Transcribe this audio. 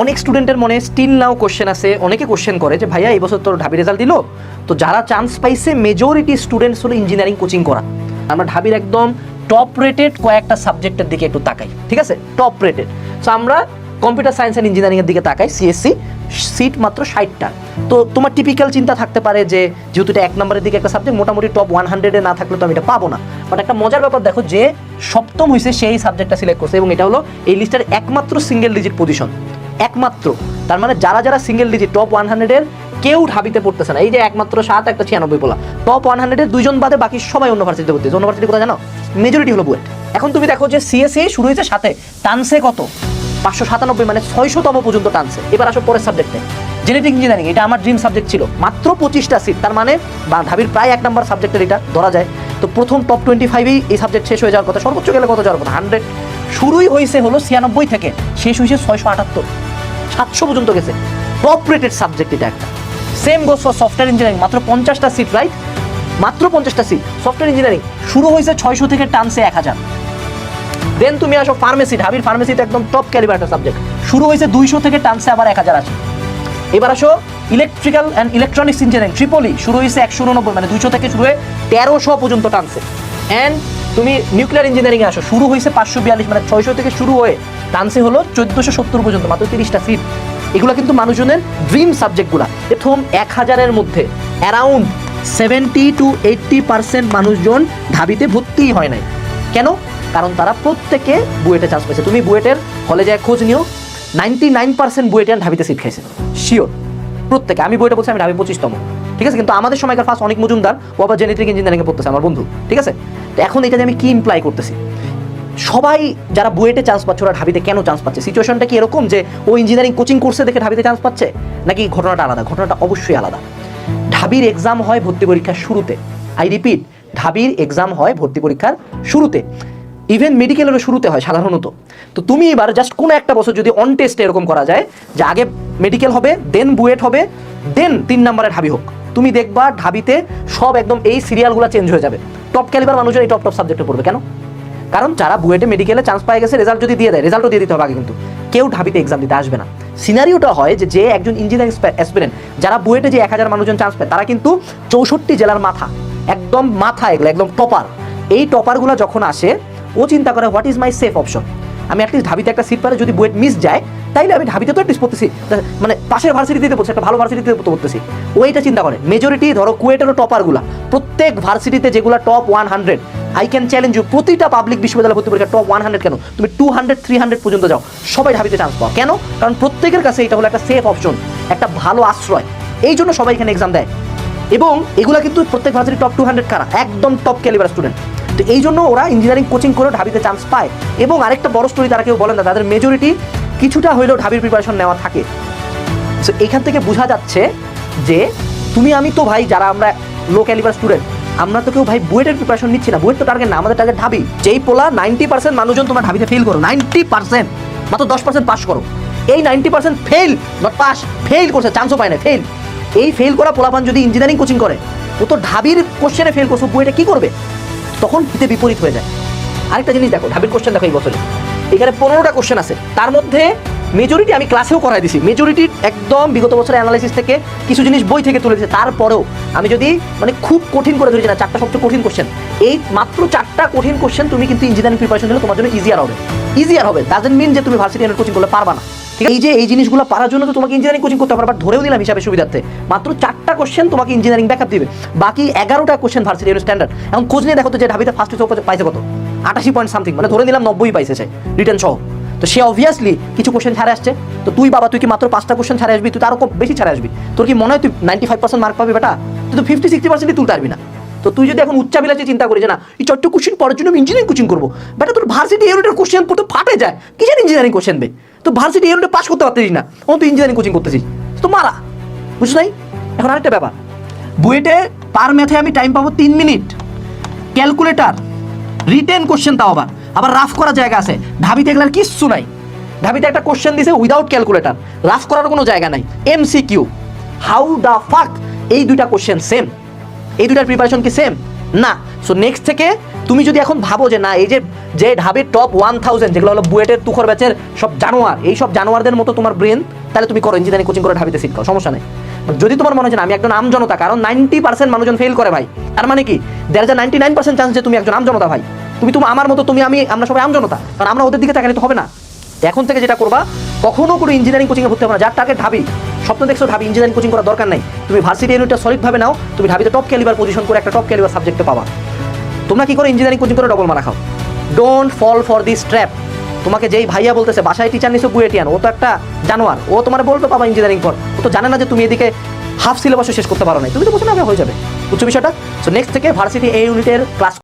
অনেক স্টুডেন্টের মনে স্টিল নাও কোশ্চেন আছে অনেকে কোশ্চেন করে যে, ভাইয়া, এই বছর তোর ঢাবি রেজাল্ট দিল? তো যারা চান্স পাইছে মেজরিটি স্টুডেন্টস হলো ইঞ্জিনিয়ারিং কোচিং করা। আমরা ঢাবির একদম টপ রেটেড কয়েকটা সাবজেক্টের দিকে একটু তাকাই, ঠিক আছে? টপ রেটেড সো আমরা কম্পিউটার সায়েন্স অ্যান্ড ইঞ্জিনিয়ারিংয়ের দিকে তাকাই সিএসসি সিট মাত্র ষাটটা। তো তোমার টিপিক্যাল চিন্তা থাকতে পারে যে, যেহেতু এটা এক নম্বরের দিকে একটা সাবজেক্ট মোটামুটি টপ ওয়ান হান্ড্রেডে না থাকলে তো আমি এটা পাবো না। বাট একটা মজার ব্যাপার, দেখো যে সপ্তম হয়েছে সেই সাবজেক্টটা সিলেক্ট করছে এবং এটা হলো এই লিস্টের একমাত্র সিঙ্গেল ডিজিট পজিশন একমাত্র। তার মানে যারা যারা সিঙ্গেল ডিজিট টপ ওয়ান হান্ড্রেডের কেউ ঢাবিতে পড়তেছে না। এই যে একমাত্র সাত, একটা ছিয়ানব্বই বলা। টপ ওয়ান হান্ড্রেডের দুইজন বাদে বাকি সবাই অন্য ভার্সিটিতে পড়তেছে অন্য ভার্সিটি কোথায় জানো? মেজরিটি হলো বুয়েট। এখন তুমি দেখো যে সিএসসি শুরু হয়েছে সাথে টানসে কত? পাঁচশো সাতানব্বই মানে ছয়শতম পর্যন্ত টানছে। এবার আসো পরের সাবজেক্টে জেনেটিক ইঞ্জিনিয়ারিং এটা আমার ড্রিম সাবজেক্ট ছিল। মাত্র পঁচিশটা সিট তার মানে বা ঢাবির প্রায় এক নম্বর সাবজেক্টের এটা ধরা যায়। তো প্রথম টপ টোয়েন্টি ফাইভেই এই সাবজেক্ট শেষ হয়ে যাওয়ার কথা। সর্বোচ্চ গেলে কত যাওয়ার কথা? হান্ড্রেড শুরুই হয়েছে হলো ছিয়ানব্বই থেকে, শেষ হয়েছে ছয়শো আটাত্তর। সাতশো পর্যন্ত গেছে। টপ রেটেড সাবজেক্ট এটা একটা। Same goes for software engineering মাত্র পঞ্চাশটা সিট রাইট মাত্র পঞ্চাশটা সিট সফটওয়্যার ইঞ্জিনিয়ারিং শুরু হয়েছে ছয়শো থেকে টানছে এক হাজার। দেন তুমি আসো ফার্মেসি ঢাবির ফার্মেসিতে একদম টপ ক্যালিবার একটা সাবজেক্ট শুরু হয়েছে দুইশো থেকে টানছে আবার এক হাজার আছে। এবার আসো electrical and electronics engineering triple E শুরু হয়েছে একশো উননব্বই মানে দুইশো থেকে শুরু হয়ে তেরোশো পর্যন্ত টানছে। অ্যান্ড তুমি নিউক্লিয়ার ইঞ্জিনিয়ারিংয়ে আসো, শুরু হয়েছে পাঁচশো বিয়াল্লিশ মানে ছয়শো থেকে শুরু হয়ে টানছে হলো চোদ্দোশো সত্তর পর্যন্ত, মাত্র তিরিশটা সিট এগুলো কিন্তু মানুষজনের ড্রিম সাবজেক্টগুলো প্রথম এক হাজারের মধ্যে around seventy to eighty percent মানুষজন ঢাবিতে ভর্তিই হয় নাই। কেন? কারণ তারা প্রত্যেকে বুয়েটে চান্স পেয়েছে তুমি বুয়েটের হলে যায় খোঁজ নিও নাইনটি নাইন পার্সেন্ট বুয়েটে ঢাবিতে সিট খাইছে। শিওর প্রত্যেকে। আমি বইটা বলছি, আমি ঢাবি পঁচিশতম। ঠিক আছে? কিন্তু আমাদের সময়কার ফার্স্ট অনেক মজুমদার, ও আবার জেনেটিক ইঞ্জিনিয়ারিংয়ে পড়তেছে, আমার বন্ধু। ঠিক আছে? এখন এটা আমি কি ইমপ্লাই করতেছি? সবাই যারা বুয়েটে চান্স পাচ্ছে, ওরা ঢাবিতে কেন চান্স পাচ্ছে? সিচুয়েশনটা কি এরকম যে ও ইঞ্জিনিয়ারিং কোচিং কোর্সে দেখে ঢাবিতে চান্স পাচ্ছে? নাকি ঘটনাটা আলাদা? ঘটনাটা অবশ্যই আলাদা। ঢাবির এক্সাম হয় ভর্তি পরীক্ষার শুরুতে। আই রিপিট ঢাবির এক্সাম হয় ভর্তি পরীক্ষার শুরুতে। ইভেন মেডিকেলেরও শুরুতে হয় সাধারণত। তো তুমি এবার জাস্ট কোনো একটা বছর যদি অন টেস্টে এরকম করা যায়, যে আগে মেডিকেল হবে দেন বুয়েট হবে দেন তিন নম্বরে ঢাবি হোক। তুমি দেখবা ঢাবিতে সব একদম এই সিরিয়ালগুলো চেঞ্জ হয়ে যাবে। টপ ক্যালিবার মানুষের এই টপ টপ সাবজেক্টে পড়বে, কেন? কারণ যারা বুয়েটে মেডিকেলে চান্স পাই গেছে রেজাল্ট যদি দিয়ে দেয় রেজাল্টও দিয়ে দিতে হবে আগে কিন্তু। কেউ ঢাবিতে এক্সাম দিতে আসবে না। সিনারিওটা হয় যে যে একজন ইঞ্জিনিয়ারিং অ্যাসপিরেন্ট যারা বুয়েটে যে এক হাজার মানুষজন চান্স পায়, তারা কিন্তু চৌষট্টি জেলার মাথা, একদম মাথা এগুলো, একদম টপার এই টপারগুলো যখন আসে, ও চিন্তা করে what is my safe option আমি অ্যাটলিস্ট ঢাবিতে একটা সিট পারে যদি বুয়েট মিস যায় তাইলে আমি ঢাবিতে তো অ্যাটলিস্ট পড়তেছি। মানে পাশের ভার্সিটিতে পড়ছি একটা ভালো ভার্সিটিতে পড়তে পড়তেছি ওইটা চিন্তা করে। মেজরিটি ধরো কুয়েটেরও টপারগুলা। প্রত্যেক ভার্সিটিতে যেগুলো top one hundred I can challenge you প্রতিটা পাবলিক বিশ্ববিদ্যালয় ভর্তি পরীক্ষা টপ ওয়ান হান্ড্রেড কেন? তুমি টু হান্ড্রেড থ্রি হান্ড্রেড পর্যন্ত যাও। সবাই ঢাবিতে চান্স পাও। কেন? কারণ প্রত্যেকের কাছে এটা হলো একটা সেফ অপশন একটা ভালো আশ্রয়। এই জন্য সবাই এখানে এক্সাম দেয়। এবং এগুলা কিন্তু প্রত্যেক ভার্সিটি টপ টু হান্ড্রেড কারা? একদম টপ ক্যালিবার স্টুডেন্ট তো এই জন্য ওরা ইঞ্জিনিয়ারিং কোচিং করে ঢাবিতে চান্স পায়। এবং আরেকটা বড় স্টোরি তারা কেউ বলেন না, তাদের মেজরিটি কিছুটা হইলেও ঢাবির প্রিপারেশন নেওয়া থাকে। সো এখান থেকে বোঝা যাচ্ছে যে তুমি, আমি তো ভাই, যারা আমরা লো ক্যালিবার স্টুডেন্ট আমরা তো কেউ ভাই বুয়েটের প্রিপারেশন নিচ্ছি না। বুয়েট তো টার্গেট না, আমাদের টার্গেট ঢাবি। যেই পোলা নাইনটি পার্সেন্ট মানুষজন তোমার ঢাবিতে ফেল করো নাইনটি পার্সেন্ট মাত্র দশ পার্সেন্ট পাস করো। এই ninety percent fail not pass fail করছে চান্সও পায় না ফেল এই ফেল করা পোলাপান যদি ইঞ্জিনিয়ারিং কোচিং করে, ও তো ঢাবির কোশ্চেনে ফেল করছ বুয়েটে কি করবে? তখন হিতে বিপরীত হয়ে যায়। আরেকটা জিনিস দেখো, ঢাবির কোশ্চেন দেখো এই বছরে। এখানে পনেরোটা কোশ্চেন আছে। তার মধ্যে মেজরিটি আমি ক্লাসেও করাই দিছি। মেজরিটি একদম বিগত বছরের অ্যানালাইসিস থেকে কিছু জিনিস বই থেকে তুলে দিয়েছে। তারপরেও আমি যদি মানে খুব কঠিন করে ধরেছি না, চারটা সবচেয়ে কঠিন কোশ্চেন এই মাত্র চারটা কঠিন কোশ্চেন তুমি কিন্তু ইঞ্জিনিয়ারিং প্রিপারেশন দিলে তোমার জন্য ইজিয়ার হবে। ইজিয়ার হবে। ডাজেন্ট মিন যে তুমি ভার্সিটি কোচিং করলে পারবা না? এই যে, এই জিনিসগুলো পারার জন্য তো তোমাকে ইঞ্জিনিয়ারিং কোচিং করতে হবে বাট ধরেও দিলাম হিসাবে সুবিধার্থে। মাত্র চারটা কোশ্চেন তোমাকে ইঞ্জিনিয়ারিং ব্যাকআপ দিবে। বাকি এগারোটা কোশ্চেন ভার্সিটি স্ট্যান্ডার্ড এখন খোঁজ নিয়ে দেখো যে ঢাবিতে ফার্স্ট পাইছে কত? আটাশি পয়েন্ট সামথিং মানে ধরে নিলাম নব্বই পাইছে সে রিটার্ন সহ। তো সে অবভিয়াসলি কিছু কোশ্চেন ছাড়ে আসছে। তো তুই বাবা, তুই কি মাত্র পাঁচটা কোশ্চেন ছাড়ে আসবি? তুই তারও বেশি ছাড়ে আসবি। তোর কি মনে হয় তুই নাইনটি ফাইভ পার্সেন্ট মার্ক পাবি বেটা? তুই তো ফিফটি সিক্সটি পার্সেন্টই তুলতে পারবি না। তো তুই যদি এখন উচ্চাবিলাসে চিন্তা করিস না, এই চট্ট কোশ্চেন পড়ার জন্য আমি ইঞ্জিনিয়ারিং কোচিং করব। বেটা, তোর ভার্সিটি এরোটের কোশ্চেন পড়তে ফাটে যায়। কিসের ইঞ্জিনিয়ারিং কোশ্চেন বে তো ভার্সিটি এরোটে পাস করতে পারতিস না। ও তুই ইঞ্জিনিয়ারিং কোচিং করতেছিস। তো মারা। বুঝছ নাই? এখন আরেকটা ব্যাপার। বুয়েটে পার ম্যাথে আমি টাইম পাবো তিন মিনিট ক্যালকুলেটার রিটেন কোশ্চেন তাও আবার। আবার রাফ করা জায়গা আছে। ঢাবিতে এগুলার কিচ্ছু নাই। ঢাবিতে একটা কোশ্চেন দিছে উইদাউট ক্যালকুলেটার রাফ করার কোনো জায়গা নাই। এমসিকিউ হাউ দা ফাক এই দুইটা কোশ্চেন সেম এই দুইটার প্রিপারেশন কি সেম না। সো নেক্সট থেকে তুমি যদি এখন ভাবো যে না, এই যে যে ঢাবির টপ ওয়ান থাউজেন্ড যেগুলো হলো বুয়েটের, তুখর ব্যাচের সব জানোয়ার, এই সব জানোয়ারদের মতো তোমার ব্রেন তাহলে তুমি করো ইঞ্জিনিয়ারিং কোচিং করে ঢাবিতে করো। সমস্যা নেই। যদি তোমার মনে হয় আমি একজন আম জনতা, কারণ নাইনটি পার্সেন্ট মানুষজন ফেল করে ভাই। তার মানে কি? দেয়ার যে নাইনটি নাইন পার্সেন্ট চান্স যে তুমি একজন আম জনতা ভাই। তুমি তুমি আমার মতো, তুমি, আমি, আমরা সবাই আম জনতা। কারণ আমরা ওদের দিকে তাকালে তো হবে না। এখন থেকে যেটা করবা, কখনো কোনো ইঞ্জিনিয়ারিং কোচিংয়ে ভর্তি হবে না। যার টার্গেট ঢাবি, স্বপ্ন দেখছ ঢাবি ইঞ্জিনিয়ারিং কোচিং করার দরকার নাই। তুমি ভার্সিটি ইউনিটটা সলিডভাবে নাও, তুমি ঢাবিতে টপ ক্যালিবার পজিশন করে একটা টপ ক্যালিবার সাবজেক্টে পাবা। তোমরা কি করে ইঞ্জিনিয়ারিং কোচিং করে ডবল মারা খাও? Don't fall for this trap তোমাকে যেই ভাইয়া বলতেছে, বাসায় টিচার নিছো বুয়েটিয়ান ও তো একটা জানোয়ার, ও তোমার বলবে বাবা ইঞ্জিনিয়ারিং কর। তো জানে না যে তুমি এদিকে হাফ সিলেবাসও শেষ করতে পারো না তুমি তো বসে না, হয়ে যাবে। উচ্চ বিষয়টা। সো নেক্সট থেকে ভার্সিটি এই ইউনিটের ক্লাস